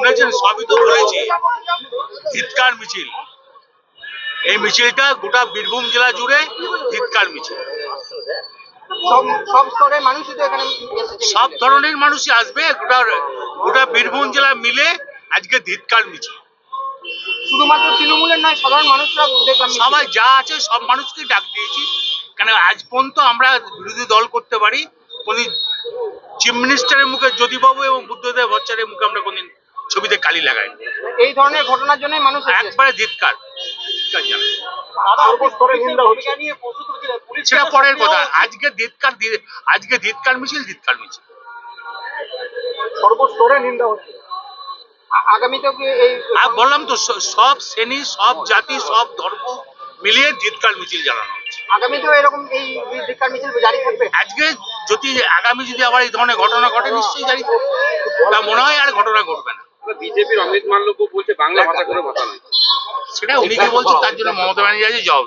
শুনেছেন সবই তো বলেছি ধিৎকার মিছিল। এই মিছিলটা গোটা বীরভূম জেলা জুড়ে ধিৎকার মিছিল। সব। ধরনের মানুষই আসবে গোটা গোটা বীরভূম জেলা মিলে আজকে ধিৎকার মিছিল। শুধুমাত্র তৃণমূলের নয় সাধারণ মানুষরা সবাই যা আছে সব মানুষকেই ডাক দিয়েছি। কেন আজ পর্যন্ত আমরা বিরোধী দল করতে পারি। কোনদিন চিফ মিনিস্টারের মুখে জ্যোতিবাবু এবং বুদ্ধদেব ভট্টাচার্যের মুখে আমরা কোনদিন ছবিতে কালি লাগাই এই ধরনের ঘটনার জন্যই মানুষ একবারে ধিৎকার। সেটা পরের কথা। আজকে ধিৎকার আজকে ধিৎকার মিছিল ধিৎকার মিছিল। সর্বস্তরে নিন্দা হচ্ছে। আগামীতেও কি এই বললাম তো সব শ্রেণি সব জাতি সব ধর্ম মিলিয়ে ধিৎকার মিছিল জানানো হচ্ছে। আগামীতেও এরকম এই মিছিল জারি থাকবে? আজকে যদি আগামী যদি আবার এই ধরনের ঘটনা ঘটে নিশ্চয়ই জানি তা মনে হয় আর ঘটনা ঘটবে না। বিজেপির অমিত মাল্যব্য বলছে বাংলা ভাষা করে ভাষা নয় সেটা উনি কি বলছেন? তার জন্য মমতা ব্যানার্জি জবাব